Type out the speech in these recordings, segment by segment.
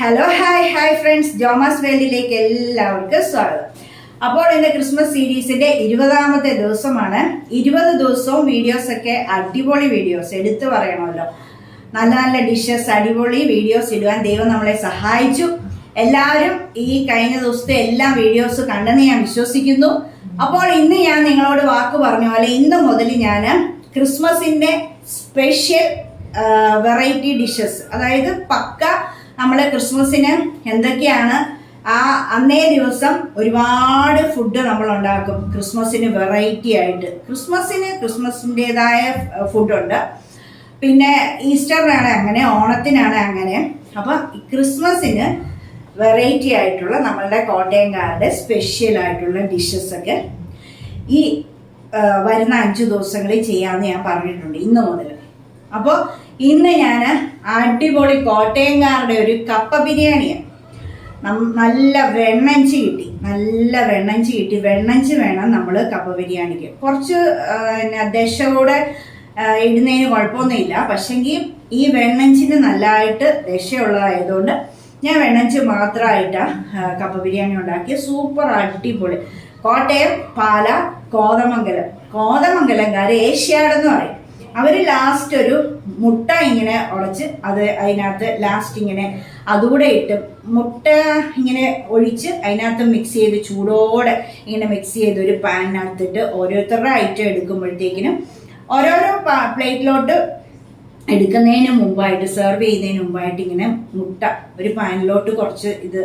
Hello hi hi friends Jomas വേൾഡിലേക്ക് എല്ലാവർക്കും സ്വാഗതം. അപ്പോൾ ഇന്ന് ക്രിസ്മസ് സീരീസിന്റെ ഇരുപതാമത്തെ ദിവസമാണ്. ഇരുപത് ദിവസവും വീഡിയോസ് ഒക്കെ അടിപൊളി വീഡിയോസ് എടുത്തു പറയണമല്ലോ. നല്ല നല്ല ഡിഷസ് അടിപൊളി വീഡിയോസ് ഇടുവാൻ ദൈവം നമ്മളെ സഹായിച്ചു. എല്ലാവരും ഈ കഴിഞ്ഞ ദിവസത്തെ എല്ലാ വീഡിയോസ് കണ്ടെന്ന് ഞാൻ വിശ്വസിക്കുന്നു. അപ്പോൾ ഇന്ന് ഞാൻ നിങ്ങളോട് വാക്ക് പറഞ്ഞ പോലെ ഇന്ന് മുതൽ ഞാൻ ക്രിസ്മസിന്റെ സ്പെഷ്യൽ വെറൈറ്റി ഡിഷസ് അതായത് പക്ക നമ്മൾ ക്രിസ്മസിന് എന്തൊക്കെയാണ്? ആ അന്നേ ദിവസം ഒരുപാട് ഫുഡ് നമ്മൾ ഉണ്ടാക്കും. ക്രിസ്മസിന് വെറൈറ്റി ആയിട്ട്. ക്രിസ്മസിന് ക്രിസ്മസിന്റെതായ ഫുഡുണ്ട് പിന്നെ ഈസ്റ്ററിനാണ് അങ്ങനെ ഓണത്തിനാണ് അങ്ങനെ. അപ്പം ക്രിസ്മസിന് വെറൈറ്റി ആയിട്ടുള്ള നമ്മളുടെ കോട്ടയംകാരുടെ സ്പെഷ്യൽ ആയിട്ടുള്ള ഡിഷസ് ഒക്കെ ഈ വരുന്ന അഞ്ചു ദിവസങ്ങളിൽ ചെയ്യാമെന്ന് ഞാൻ പറഞ്ഞിട്ടുണ്ട് ഇന്ന് മുതൽ അപ്പോൾ ഇന്ന് ഞാൻ അടിപൊളി കോട്ടയംകാരുടെ ഒരു കപ്പ ബിരിയാണിയാണ് നല്ല വെണ്ണഞ്ചി കിട്ടി. നല്ല വെണ്ണഞ്ചി കിട്ടി. വെണ്ണഞ്ചി വേണം നമ്മൾ കപ്പ ബിരിയാണിക്ക്. കുറച്ച് പിന്നെ ദശയോടെ ആ, ഇടുന്നതിന് കുഴപ്പമൊന്നുമില്ല. പക്ഷെങ്കിൽ ഈ വെണ്ണഞ്ചിന് നല്ലതായിട്ട് ദശയുള്ളതായതുകൊണ്ട് ഞാൻ വെണ്ണഞ്ചി മാത്രമായിട്ടാണ് കപ്പ ബിരിയാണി ഉണ്ടാക്കിയത് സൂപ്പർ അടിപൊളി. കോട്ടയം പാല കോതമംഗലം. കോതമംഗലംകാർ ഏഷ്യാടെന്ന് പറയും. അവർ ലാസ്റ്റ് ഒരു മുട്ട ഇങ്ങനെ ഉടച്ച് അത് അതിനകത്ത് ലാസ്റ്റ് ഇങ്ങനെ അതുകൂടെ ഇട്ട് മുട്ട ഇങ്ങനെ ഒഴിച്ച് അതിനകത്ത് മിക്സ് ചെയ്ത് ചൂടോടെ ഇങ്ങനെ മിക്സ് ചെയ്ത് ഒരു പാനിനകത്തിട്ട് ഓരോരുത്തരുടെ ഐറ്റം എടുക്കുമ്പോഴത്തേക്കിനും ഓരോരോ പ്ലേറ്റിലോട്ട് എടുക്കുന്നതിന് മുമ്പായിട്ട് സെർവ് ചെയ്യുന്നതിന് മുമ്പായിട്ട് ഇങ്ങനെ മുട്ട ഒരു പാനിലോട്ട് കുറച്ച് ഇത്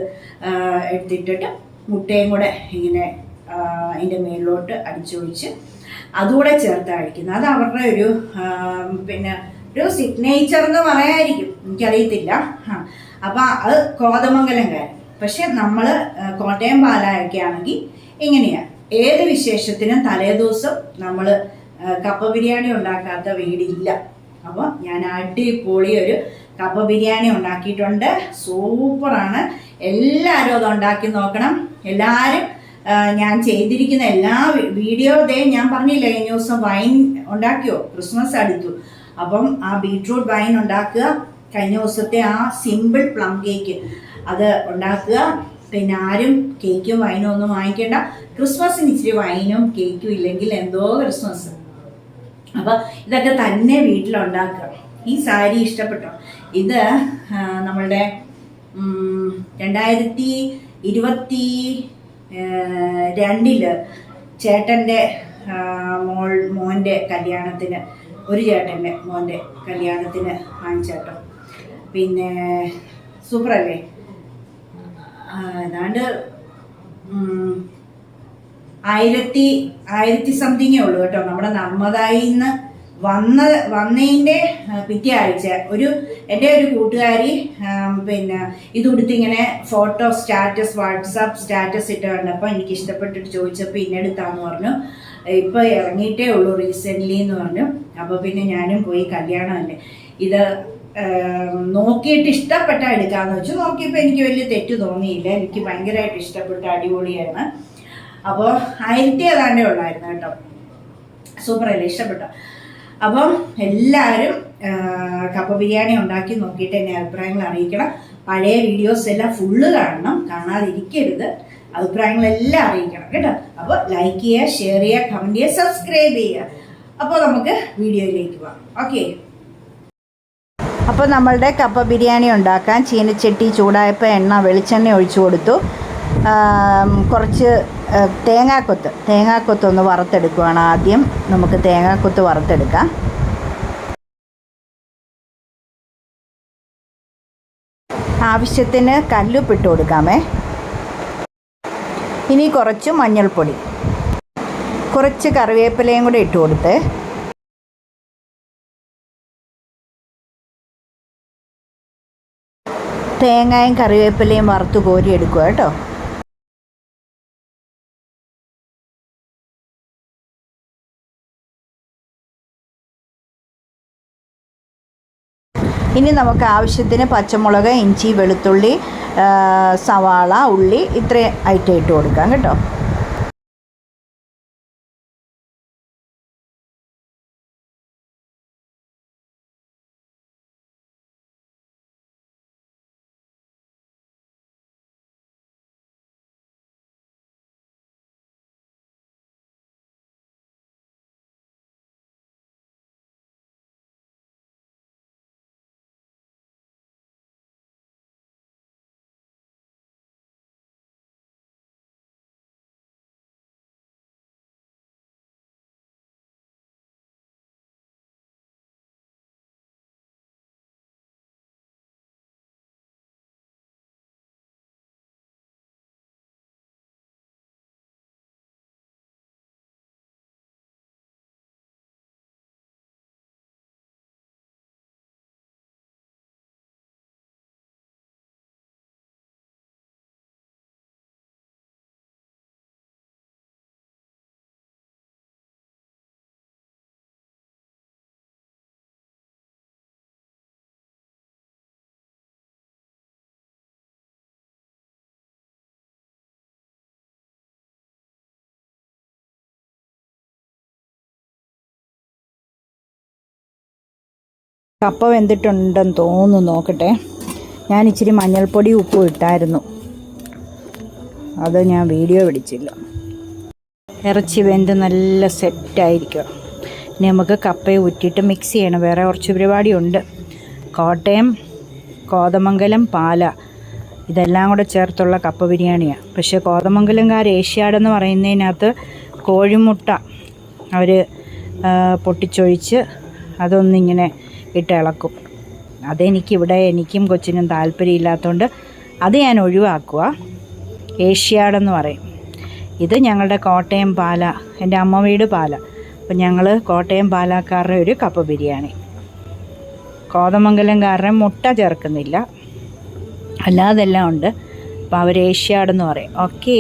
എടുത്തിട്ടിട്ട് മുട്ടയും കൂടെ ഇങ്ങനെ അതിന്റെ മേളിലോട്ട് അടിച്ചൊഴിച്ച് അതുകൂടെ ചേർത്ത് കഴിക്കുന്നത് അത് അവരുടെ ഒരു പിന്നെ ഒരു സിഗ്നേച്ചർ എന്ന് പറയായിരിക്കും. എനിക്കറിയത്തില്ല. അപ്പം അത് കോതമംഗലംകാരൻ. പക്ഷെ നമ്മൾ കോട്ടയം പാലായൊക്കെ ആണെങ്കിൽ ഇങ്ങനെയാണ് ഏത് വിശേഷത്തിനും തലേദിവസം നമ്മൾ കപ്പ ബിരിയാണി ഉണ്ടാക്കാത്ത വീടില്ല. അപ്പോൾ ഞാൻ അടിപൊളി ഒരു കപ്പ ബിരിയാണി ഉണ്ടാക്കിയിട്ടുണ്ട്. സൂപ്പറാണ്. എല്ലാവരും അത് ഉണ്ടാക്കി നോക്കണം. എല്ലാവരും ഞാൻ ചെയ്തിരിക്കുന്ന എല്ലാ വീഡിയോ ദേ ഞാൻ പറഞ്ഞില്ല കഴിഞ്ഞ ദിവസം വൈൻ ഉണ്ടാക്കിയോ? ക്രിസ്മസ് അടുത്തു. അപ്പം ആ ബീട്രൂട്ട് വൈൻ ഉണ്ടാക്കുക. കഴിഞ്ഞ ദിവസത്തെ ആ സിമ്പിൾ പ്ലം കേക്ക് അത് ഉണ്ടാക്കുക. പിന്നെ ആരും കേക്കും വൈനും ഒന്നും വാങ്ങിക്കേണ്ട. ക്രിസ്മസിന് ഇച്ചിരി വൈനും കേക്കും ഇല്ലെങ്കിൽ എന്തോ ക്രിസ്മസ്. അപ്പൊ ഇതൊക്കെ തന്നെ വീട്ടിലുണ്ടാക്കുക. ഈ സാരി ഇഷ്ടപ്പെട്ടോ? ഇത് നമ്മളുടെ രണ്ടായിരത്തി ഇരുപത്തി രണ്ടിൽ ചേട്ടന്റെ മോൾ മോന്റെ കല്യാണത്തിന് ഒരു ചേട്ടന്റെ മോന്റെ കല്യാണത്തിന് വാങ്ങിച്ചേട്ടോ പിന്നെ സൂപ്പറല്ലേ? ഏതാണ്ട് ആയിരത്തി ആയിരത്തി സംതിങ്ങേ ഉള്ളൂ കേട്ടോ. നമ്മുടെ നർമ്മദായി നിന്ന് വന്ന വന്നതിന്റെ പിറ്റേ ആഴ്ച ഒരു എന്റെ ഒരു കൂട്ടുകാരി പിന്നെ ഇത് ഉടുത്തിങ്ങനെ ഫോട്ടോ സ്റ്റാറ്റസ് വാട്സാപ്പ് സ്റ്റാറ്റസ് ഇട്ട് കണ്ടപ്പോൾ എനിക്ക് ഇഷ്ടപ്പെട്ടിട്ട് ചോദിച്ചപ്പോൾ ഇന്നെടുത്താന്ന് പറഞ്ഞു. ഇപ്പോൾ ഇറങ്ങിയിട്ടേ ഉള്ളൂ റീസെന്റ്ലി എന്ന് പറഞ്ഞു. അപ്പോൾ പിന്നെ ഞാനും പോയി കല്യാണമല്ലേ. ഇത് നോക്കിയിട്ട് ഇഷ്ടപ്പെട്ട എടുക്കാന്ന് വെച്ചു. നോക്കിയപ്പോൾ എനിക്ക് വലിയ തെറ്റ് തോന്നിയില്ല. എനിക്ക് ഭയങ്കരമായിട്ട് ഇഷ്ടപ്പെട്ട അടിപൊളിയാണ് അപ്പോൾ ആയിരത്തി ഏതാണ്ടേ ഉള്ളായിരുന്നു കേട്ടോ. സൂപ്പർ അല്ലേ? ഇഷ്ടപ്പെട്ടോ. അപ്പം എല്ലാവരും കപ്പ ബിരിയാണി ഉണ്ടാക്കി നോക്കിയിട്ട് എന്നെ അഭിപ്രായങ്ങൾ അറിയിക്കണം. പഴയ വീഡിയോസ് എല്ലാം ഫുള്ള് കാണണം. കാണാതിരിക്കരുത്. അഭിപ്രായങ്ങളെല്ലാം അറിയിക്കണം കേട്ടോ. അപ്പോൾ ലൈക്ക് ചെയ്യുക ഷെയർ ചെയ്യുക കമന്റ് ചെയ്യുക സബ്സ്ക്രൈബ് ചെയ്യുക. അപ്പോൾ നമുക്ക് വീഡിയോയിലേക്ക് പോകാം. ഓക്കെ അപ്പോൾ നമ്മളുടെ കപ്പ ബിരിയാണി ഉണ്ടാക്കാൻ ചീനച്ചട്ടി ചൂടായപ്പോൾ എണ്ണ വെളിച്ചെണ്ണ ഒഴിച്ചു കൊടുത്തു. കുറച്ച് തേങ്ങാക്കൊത്ത്. തേങ്ങാക്കൊത്ത് ഒന്ന് വറുത്തെടുക്കുവാണ് ആദ്യം. നമുക്ക് തേങ്ങാക്കൊത്ത് വറുത്തെടുക്കാം. ആവശ്യത്തിന് കല്ലുപ്പിട്ട് കൊടുക്കാമേ. ഇനി കുറച്ച് മഞ്ഞൾപ്പൊടി. കുറച്ച് കറിവേപ്പിലയും കൂടെ ഇട്ട് കൊടുത്ത് തേങ്ങയും കറിവേപ്പിലയും വറുത്ത് കോരിയെടുക്കുക കേട്ടോ. ഇനി നമുക്ക് ആവശ്യത്തിന് പച്ചമുളക് ഇഞ്ചി വെളുത്തുള്ളി സവാള ഉള്ളി ഇത്രയും ആയിട്ട് ഇട്ട് കൊടുക്കാം കേട്ടോ. കപ്പ വെന്തിട്ടുണ്ടെന്ന് തോന്നുന്നു നോക്കട്ടെ. ഞാൻ ഇച്ചിരി മഞ്ഞൾപ്പൊടി ഉപ്പും ഇട്ടായിരുന്നു. അത് ഞാൻ വീഡിയോ പിടിച്ചില്ല ഇറച്ചി വെന്ത് നല്ല സെറ്റായിരിക്കും. ഇനി നമുക്ക് കപ്പയെ ഉറ്റിട്ട് മിക്സ് ചെയ്യണം. വേറെ കുറച്ച് പരിപാടിയുണ്ട്. കോട്ടയം കോതമംഗലം പാല. ഇതെല്ലാം കൂടെ ചേർത്തുള്ള കപ്പ ബിരിയാണിയാണ് പക്ഷേ കോതമംഗലംകാർ ഏഷ്യാടെന്ന് പറയുന്നതിനകത്ത് കോഴിമുട്ട അവർ പൊട്ടിച്ചൊഴിച്ച് അതൊന്നിങ്ങനെ ഇട്ട് ഇളക്കും. അതെനിക്കിവിടെ എനിക്കും കൊച്ചിനും താല്പര്യമില്ലാത്തതുകൊണ്ട് അത് ഞാൻ ഒഴിവാക്കുക. ഏഷ്യാടെന്ന് പറയും. ഇത് ഞങ്ങളുടെ കോട്ടയം പാല എന്റെ അമ്മ വീട് പാല. അപ്പം ഞങ്ങൾ കോട്ടയം പാലക്കാരുടെ ഒരു കപ്പ ബിരിയാണി. കോതമംഗലംകാരൻ മുട്ട ചേർക്കുന്നില്ല. അല്ലാതെല്ലാം ഉണ്ട്. അപ്പോൾ അവർ ഏഷ്യാടെന്ന് പറയും. ഓക്കേ.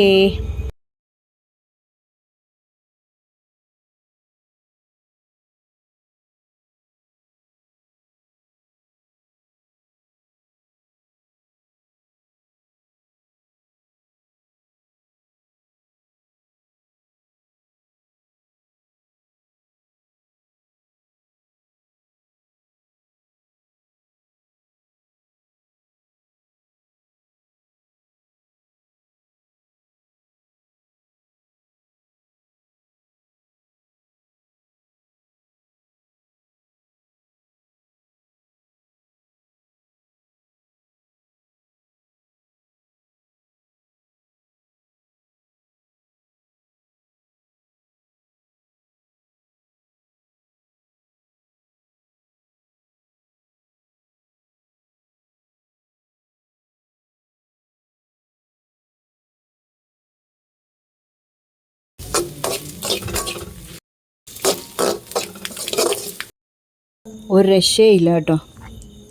ഒരു രക്ഷയില്ല കേട്ടോ.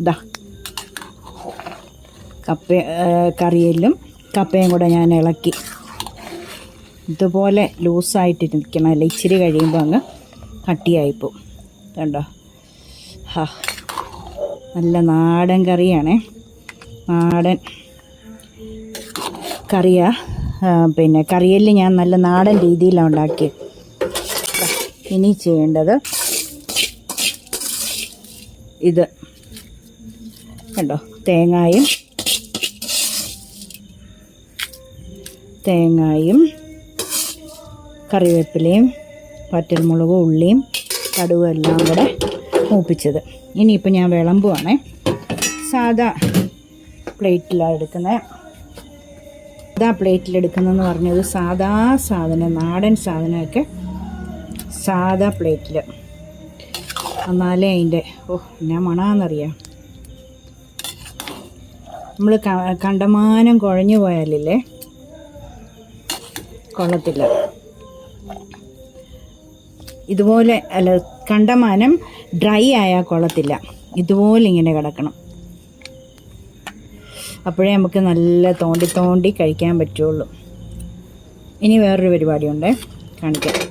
ഇതാ കപ്പ കറിയിലും കപ്പയും കൂടെ ഞാൻ ഇളക്കി. ഇതുപോലെ ലൂസായിട്ട് നിൽക്കണം അല്ല ഇച്ചിരി കഴിയുമ്പോൾ അങ്ങ് കട്ടിയായിപ്പോവും. കണ്ടോ? ഹാ. നല്ല നാടൻ കറിയാണേ. നാടൻ കറിയാ. പിന്നെ കറിയൽ ഞാൻ നല്ല നാടൻ രീതിയിലാണ് ഉണ്ടാക്കിയത് ഇനി ചെയ്യേണ്ടത് ഇത്. കണ്ടോ? തേങ്ങായും തേങ്ങായും കറിവേപ്പിലയും പറ്റൽമുളകും ഉള്ളിയും കടുകും എല്ലാം കൂടെ മൂപ്പിച്ചത്. ഇനിയിപ്പോൾ ഞാൻ വിളമ്പുവാണേ. സാധാ പ്ലേറ്റിലാണ് എടുക്കുന്നത് സാധാ പ്ലേറ്റിലെടുക്കുന്നതെന്ന് പറഞ്ഞത് സാധാ സാധനം നാടൻ സാധനമൊക്കെ സാധാ പ്ലേറ്റിൽ എന്നാലേ അതിന്റെ ഓ എന്നാ മണാന്നറിയാം. നമ്മൾ കണ്ടമാനം കുഴഞ്ഞു പോയാലില്ലേ? കൊള്ളത്തില്ല. ഇതുപോലെ അല്ല കണ്ടമാനം ഡ്രൈ ആയാൽ കൊള്ളത്തില്ല. ഇതുപോലെ ഇങ്ങനെ കിടക്കണം. അപ്പോഴേ നമുക്ക് നല്ല തോണ്ടി തോണ്ടി കഴിക്കാൻ പറ്റുള്ളൂ. ഇനി വേറൊരു പരിപാടിയുണ്ട്. കാണിക്കാം.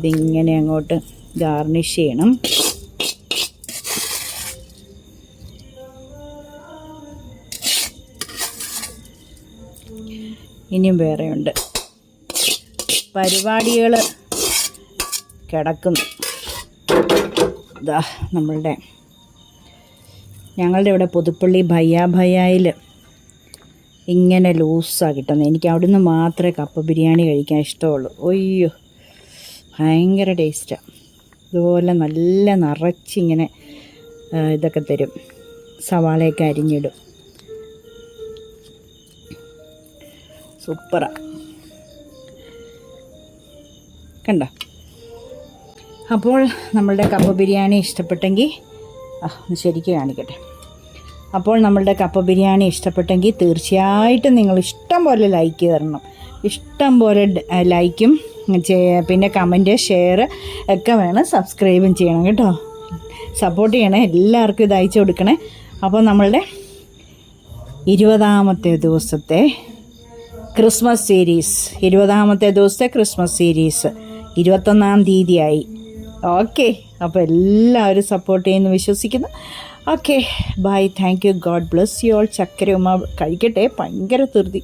ഇതിങ്ങനെ അങ്ങോട്ട് ഗാർണിഷ് ചെയ്യണം. ഇനിയും വേറെയുണ്ട്. പരിപാടികൾ കിടക്കുന്നു. ഇതാ നമ്മളുടെ ഞങ്ങളുടെ ഇവിടെ പുതുപ്പള്ളി ഭയ്യാ ഭയ്യായിൽ ഇങ്ങനെ ലൂസാണ് കിട്ടുന്നത്. എനിക്ക് അവിടുന്ന് മാത്രമേ കപ്പ ബിരിയാണി കഴിക്കാൻ ഇഷ്ടമുള്ളൂ. ഒയ്യോ ഭയങ്കര ടേസ്റ്റാണ് ഇതുപോലെ നല്ല നിറച്ചിങ്ങനെ ഇതൊക്കെ തരും. സവാളയൊക്കെ അരിഞ്ഞിടും. സൂപ്പറാ. കണ്ട? അപ്പോൾ നമ്മളുടെ കപ്പ ബിരിയാണി ഇഷ്ടപ്പെട്ടെങ്കിൽ ശരിക്കും കാണിക്കട്ടെ. അപ്പോൾ നമ്മളുടെ കപ്പ ബിരിയാണി ഇഷ്ടപ്പെട്ടെങ്കിൽ തീർച്ചയായിട്ടും നിങ്ങൾ ഇഷ്ടം പോലെ ലൈക്ക് തരണം. ഇഷ്ടം പോലെ ലൈക്കും പിന്നെ കമന്റ് ഷെയർ ഒക്കെ വേണം സബ്സ്ക്രൈബും ചെയ്യണം കേട്ടോ. സപ്പോർട്ട് ചെയ്യണേ എല്ലാവർക്കും ഇത് അയച്ചു കൊടുക്കണേ. അപ്പോൾ നമ്മളുടെ ഇരുപതാമത്തെ ദിവസത്തെ ക്രിസ്മസ് സീരീസ് ഇരുപതാമത്തെ ദിവസത്തെ ക്രിസ്മസ് സീരീസ് ഇരുപത്തൊന്നാം തീയതിയായി. ഓക്കെ അപ്പോൾ എല്ലാവരും സപ്പോർട്ട് ചെയ്യുന്നു വിശ്വസിക്കുന്നു. Okay bye thank you God bless you all ചക്കര ഉമ്മ കഴിക്കട്ടെ ഭയങ്കര ധൃതി.